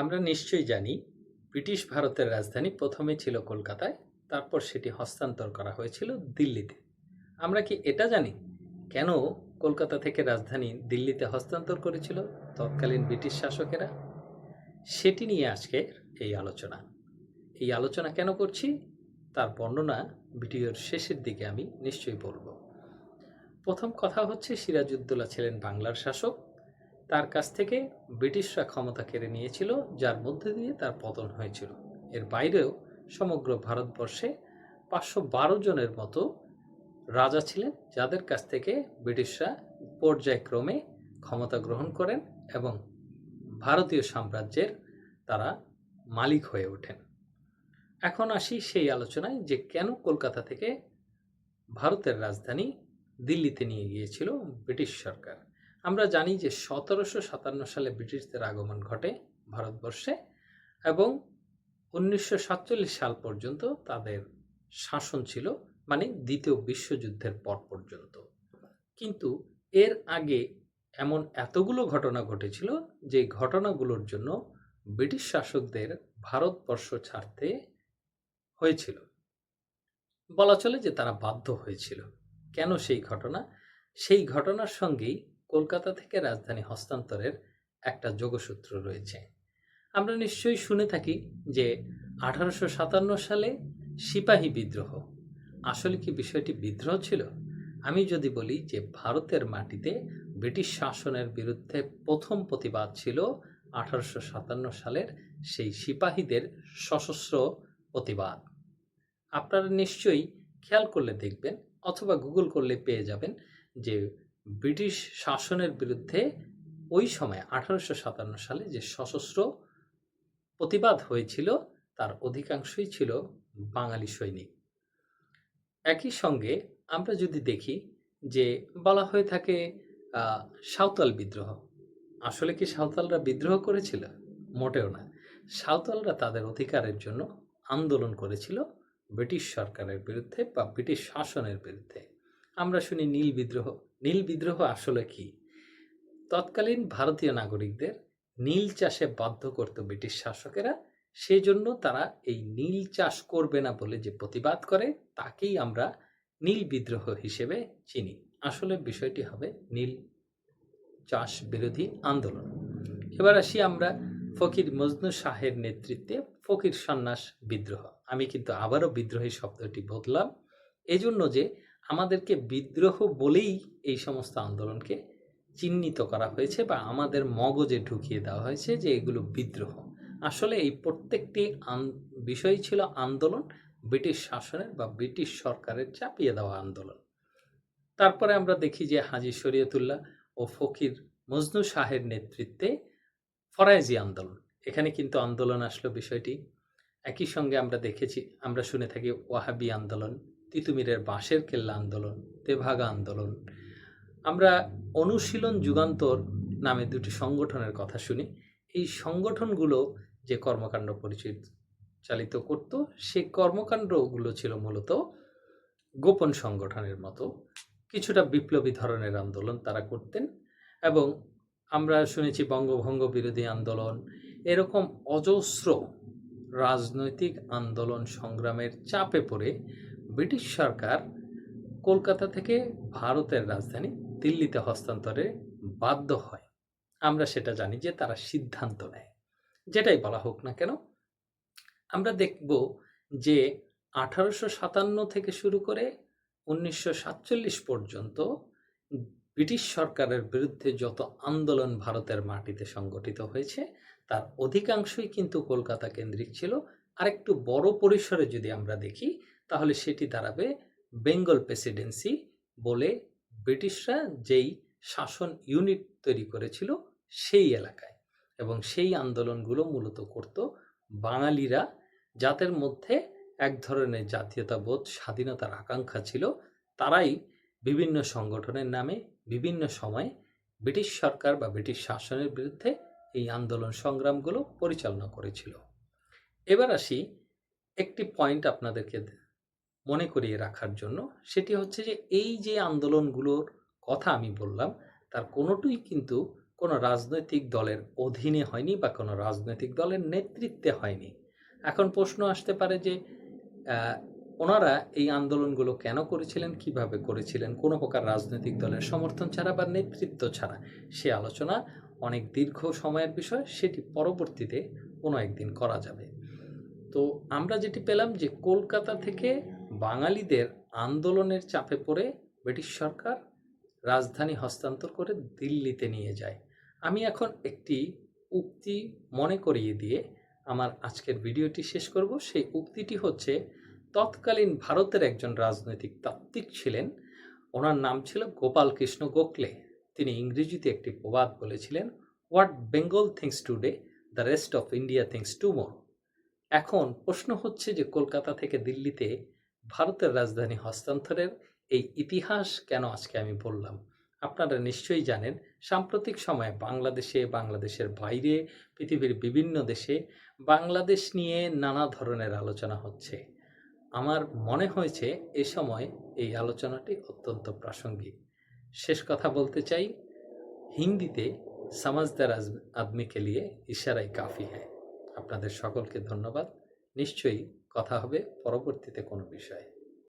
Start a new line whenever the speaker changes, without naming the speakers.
আমরা নিশ্চয়ই জানি, ব্রিটিশ ভারতের রাজধানী প্রথমে ছিল কলকাতায়, তারপর সেটি হস্তান্তর করা হয়েছিল দিল্লিতে। আমরা কি এটা জানি? কেন কলকাতা থেকে রাজধানী দিল্লিতে হস্তান্তর করেছিল তৎকালীন ব্রিটিশ শাসকেরা? সেটি নিয়ে আজকে এই আলোচনা। এই আলোচনা কেন করছি? তার বর্ণনা ভিডিওর শেষের দিকে আমি নিশ্চয়ই বলব। প্রথম কথা হচ্ছে সিরাজউদ্দৌলা ছিলেন বাংলার শাসক। তার কাছ থেকে ব্রিটিশরা ক্ষমতা কেড়ে নিয়েছিল, যার মধ্যে দিয়ে তার পতন হয়েছিল। এর বাইরেও সমগ্র ভারতবর্ষে পাঁচশো বারো জনের মতো রাজা ছিলেন, যাদের কাছ থেকে ব্রিটিশরা পর্যায়ক্রমে ক্ষমতা গ্রহণ করেন এবং ভারতীয় সাম্রাজ্যের তারা মালিক হয়ে ওঠেন। এখন আসি সেই আলোচনায় যে কেন কলকাতা থেকে ভারতের রাজধানী দিল্লিতে নিয়ে গিয়েছিল ব্রিটিশ সরকার। আমরা জানি যে সতেরোশো সাতান্ন সালে ব্রিটিশদের আগমন ঘটে ভারতবর্ষে এবং উনিশশো সাতচল্লিশ সাল পর্যন্ত তাদের শাসন ছিল মানে দ্বিতীয় বিশ্বযুদ্ধের পর পর্যন্ত। কিন্তু এর আগে এমন এতগুলো ঘটনা ঘটেছিল যে ঘটনাগুলোর জন্য ব্রিটিশ শাসকদের ভারতবর্ষ ছাড়তে হয়েছিল। বলা চলে যে তারা বাধ্য হয়েছিল। কেন সেই ঘটনা? সেই ঘটনার সঙ্গেই কলকাতা থেকে রাজধানী হস্তান্তরের একটা যোগসূত্র রয়েছে। আমরা নিশ্চয়ই শুনে থাকি যে আঠারোশো সাতান্ন সালে সিপাহী বিদ্রোহ। আসলে কি বিষয়টি বিদ্রোহ ছিল? আমি যদি বলি যে ভারতের মাটিতে ব্রিটিশ শাসনের বিরুদ্ধে প্রথম প্রতিবাদ ছিল আঠারোশো সাতান্ন সালের সেই সিপাহীদের সশস্ত্র প্রতিবাদ। আপনারা নিশ্চয়ই খেয়াল করলে দেখবেন অথবা গুগল করলে পেয়ে যাবেন যে ব্রিটিশ শাসনের বিরুদ্ধে ওই সময় আঠারোশো সাতান্ন সালে যে সশস্ত্র প্রতিবাদ হয়েছিল, তার অধিকাংশই ছিল বাঙালি সৈনিক। একই সঙ্গে আমরা যদি দেখি যে বলা হয়ে থাকে সাঁওতাল বিদ্রোহ। আসলে কি সাঁওতালরা বিদ্রোহ করেছিল? মোটেও না। সাঁওতালরা তাদের অধিকারের জন্য আন্দোলন করেছিল ব্রিটিশ সরকারের বিরুদ্ধে বা ব্রিটিশ শাসনের বিরুদ্ধে। আমরা শুনি নীল বিদ্রোহ। নীল বিদ্রোহ আসলে কি? তৎকালীন ভারতীয় নাগরিকদের নীল চাষে বাধ্য করত ব্রিটিশ শাসকেরা সেই জন্য তারা এই নীল চাষ করবে না বলে যে প্রতিবাদ করে, তাকেই আমরা নীল বিদ্রোহ হিসেবে চিনি। আসলে বিষয়টি হবে নীল চাষ বিরোধী আন্দোলন। এবার আসি আমরা ফকির মজনু শাহের নেতৃত্বে ফকির সন্ন্যাস বিদ্রোহ। আমি কিন্তু আবারও বিদ্রোহী শব্দটি বদলাম। এজন্য যে আমাদেরকে বিদ্রোহ বলেই এই সমস্ত আন্দোলনকে চিহ্নিত করা হয়েছে বা আমাদের মগজে ঢুকিয়ে দেওয়া হয়েছে যে এগুলো বিদ্রোহ। আসলে এই প্রত্যেকটি বিষয় ছিল আন্দোলন, ব্রিটিশ শাসনের বা ব্রিটিশ সরকারের চাপিয়ে দেওয়া আন্দোলন। তারপরে আমরা দেখি যে হাজি শরীয়তুল্লাহ ও ফকির মজনু শাহের নেতৃত্বে ফরাইজি আন্দোলন। এখানে কিন্তু আন্দোলন আসলো বিষয়টি। একই সঙ্গে আমরা দেখেছি, আমরা শুনে থাকি ওয়াহাবি আন্দোলন। তিতুমিরের বাঁশের কেল্লা আন্দোলন, তেভাগা আন্দোলন। আমরা অনুশীলন যুগান্তর নামে দুটি সংগঠনের কথা শুনি। এই সংগঠনগুলো যে কর্মকাণ্ড পরিচালিত করত সেই কর্মকাণ্ডগুলো ছিল মূলত গোপন সংগঠনের মতো। কিছুটা বিপ্লবী ধরনের আন্দোলন তারা করতেন এবং আমরা শুনেছি বঙ্গভঙ্গ বিরোধী আন্দোলন, এরকম অজস্র রাজনৈতিক আন্দোলন সংগ্রামের চাপে পড়ে ব্রিটিশ সরকার কলকাতা থেকে ভারতের রাজধানী দিল্লিতে হস্তান্তরে বাধ্য হয়। আমরা সেটা জানি যে তারা সিদ্ধান্ত নেয়। যেটাই বলা হোক না কেন, আমরা দেখব যে আঠারোশো সাতান্ন থেকে শুরু করে উনিশশো সাতচল্লিশ পর্যন্ত ব্রিটিশ সরকারের বিরুদ্ধে যত আন্দোলন ভারতের মাটিতে সংগঠিত হয়েছে, তার অধিকাংশই কিন্তু কলকাতা কেন্দ্রিক ছিল। আরেকটু বড় পরিসরে যদি আমরা দেখি তাহলে সেটি দাঁড়াবে বেঙ্গল প্রেসিডেন্সি বলে ব্রিটিশরা যেই শাসন ইউনিট তৈরি করেছিল সেই এলাকায় এবং সেই আন্দোলনগুলো মূলত করত বাঙালিরা, যাদের মধ্যে এক ধরনের জাতীয়তাবোধ, স্বাধীনতার আকাঙ্ক্ষা ছিল, তারাই বিভিন্ন সংগঠনের নামে বিভিন্ন সময়ে ব্রিটিশ সরকার বা ব্রিটিশ শাসনের বিরুদ্ধে এই আন্দোলন সংগ্রামগুলো পরিচালনা করেছিল। এবার আসি একটি পয়েন্ট আপনাদেরকে মনে করিয়ে রাখার জন্য সেটি হচ্ছে যে এই যে আন্দোলনগুলোর কথা আমি বললাম, তার কোনোটিই কিন্তু কোনো রাজনৈতিক দলের অধীনে হয়নি বা কোনো রাজনৈতিক দলের নেতৃত্বে হয়নি। এখন প্রশ্ন আসতে পারে যে ওনারা এই আন্দোলনগুলো কেন করেছিলেন, কীভাবে করেছিলেন? কোনো প্রকার রাজনৈতিক দলের সমর্থন ছাড়া বা নেতৃত্ব ছাড়া। সে আলোচনা অনেক দীর্ঘ সময়ের বিষয়, সেটি পরবর্তীতে কোনো একদিন করা যাবে। তো আমরা যেটি পেলাম যে কলকাতা থেকে বাঙালিদের আন্দোলনের চাপে পড়ে ব্রিটিশ সরকার রাজধানী হস্তান্তর করে দিল্লিতে নিয়ে যায়। আমি এখন একটি উক্তি মনে করিয়ে দিয়ে আমার আজকের ভিডিওটি শেষ করব। সেই উক্তিটি হচ্ছে, তৎকালীন ভারতের একজন রাজনৈতিক তাত্ত্বিক ছিলেন। ওনার নাম ছিল গোপাল কৃষ্ণ গোখলে। তিনি ইংরেজিতে একটি প্রবাদ বলেছিলেন, what Bengal thinks today, the rest of India thinks tomorrow এখন প্রশ্ন হচ্ছে যে কলকাতা থেকে দিল্লিতে ভারতের রাজধানী হস্তান্তরের এই ইতিহাস কেন আজকে আমি বললাম? আপনারা নিশ্চয়ই জানেন, সাম্প্রতিক সময়ে বাংলাদেশে, বাংলাদেশের বাইরে, পৃথিবীর বিভিন্ন দেশে বাংলাদেশ নিয়ে নানা ধরনের আলোচনা হচ্ছে। আমার মনে হয়েছে এ সময় এই আলোচনাটি অত্যন্ত প্রাসঙ্গিক। শেষ কথা বলতে চাই, হিন্দিতে সমাজদার আদমিকে লিয়ে ইশারাই কাফি হ্যায়। আপনাদের সকলকে ধন্যবাদ। নিশ্চয়ই কথা হবে পরবর্তীতে কোনো বিষয়ে।